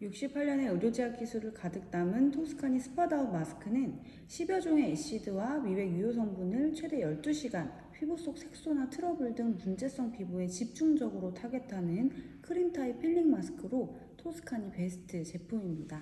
68년의 의료제약 기술을 가득 담은 토스카니 스파다우 마스크는 10여 종의 애시드와 미백 유효 성분을 최대 12시간 피부 속 색소나 트러블 등 문제성 피부에 집중적으로 타겟하는 크림 타입 필링 마스크로 토스카니 베스트 제품입니다.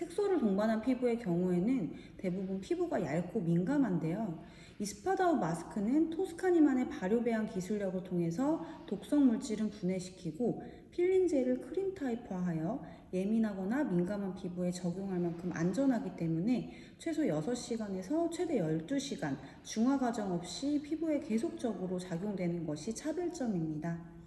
색소를 동반한 피부의 경우에는 대부분 피부가 얇고 민감한데요. 이 스파다우 마스크는 토스카니만의 발효 배양 기술력을 통해서 독성 물질은 분해시키고 필링젤을 크림 타입화하여 예민하거나 민감한 피부에 적용할 만큼 안전하기 때문에 최소 6시간에서 최대 12시간 중화 과정 없이 피부에 계속적으로 작용되는 것이 차별점입니다.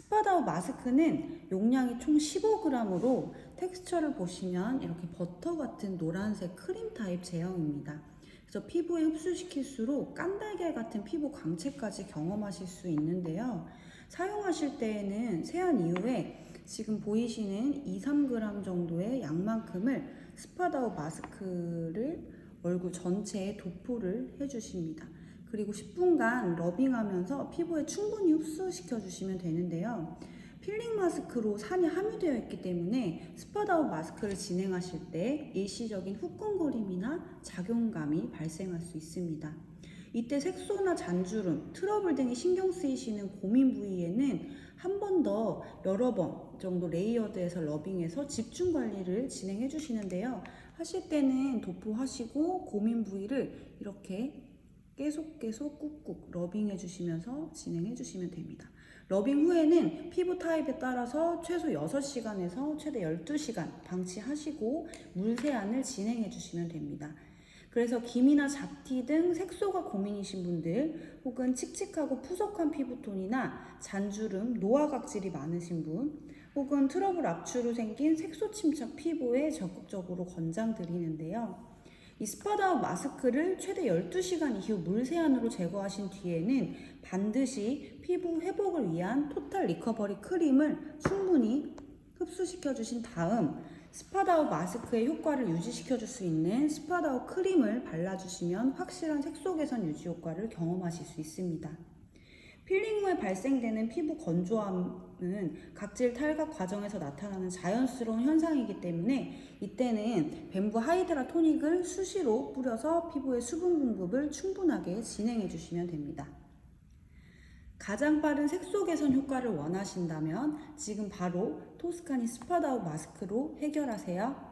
스파다우 마스크는 용량이 총 15g으로 텍스처를 보시면 이렇게 버터 같은 노란색 크림 타입 제형입니다. 그래서 피부에 흡수시킬수록 깐달걀 같은 피부 광채까지 경험하실 수 있는데요. 사용하실 때에는 세안 이후에 지금 보이시는 2, 3g 정도의 양만큼을 스파다우 마스크를 얼굴 전체에 도포를 해주십니다. 그리고 10분간 러빙하면서 피부에 충분히 흡수시켜 주시면 되는데요. 필링 마스크로 산이 함유되어 있기 때문에 스파다우 마스크를 진행하실 때 일시적인 후끈거림이나 작용감이 발생할 수 있습니다. 이때 색소나 잔주름, 트러블 등이 신경 쓰이시는 고민 부위에는 한 번 더 여러 번 정도 레이어드해서 러빙해서 집중 관리를 진행해 주시는데요. 하실 때는 도포하시고 고민 부위를 이렇게 계속 계속 꾹꾹 러빙해 주시면서 진행해 주시면 됩니다. 러빙 후에는 피부 타입에 따라서 최소 6시간에서 최대 12시간 방치하시고 물 세안을 진행해 주시면 됩니다. 그래서 기미나 잡티 등 색소가 고민이신 분들 혹은 칙칙하고 푸석한 피부톤이나 잔주름, 노화각질이 많으신 분 혹은 트러블 압출로 생긴 색소 침착 피부에 적극적으로 권장드리는데요. 이 스파다우 마스크를 최대 12시간 이후 물 세안으로 제거하신 뒤에는 반드시 피부 회복을 위한 토탈 리커버리 크림을 충분히 흡수시켜 주신 다음 스파다우 마스크의 효과를 유지시켜 줄 수 있는 스파다우 크림을 발라주시면 확실한 색소 개선 유지 효과를 경험하실 수 있습니다. 필링 후에 발생되는 피부 건조함은 각질 탈각 과정에서 나타나는 자연스러운 현상이기 때문에 이때는 뱀부 하이드라 토닉을 수시로 뿌려서 피부의 수분 공급을 충분하게 진행해 주시면 됩니다. 가장 빠른 색소 개선 효과를 원하신다면 지금 바로 토스카니 스파다우 마스크로 해결하세요.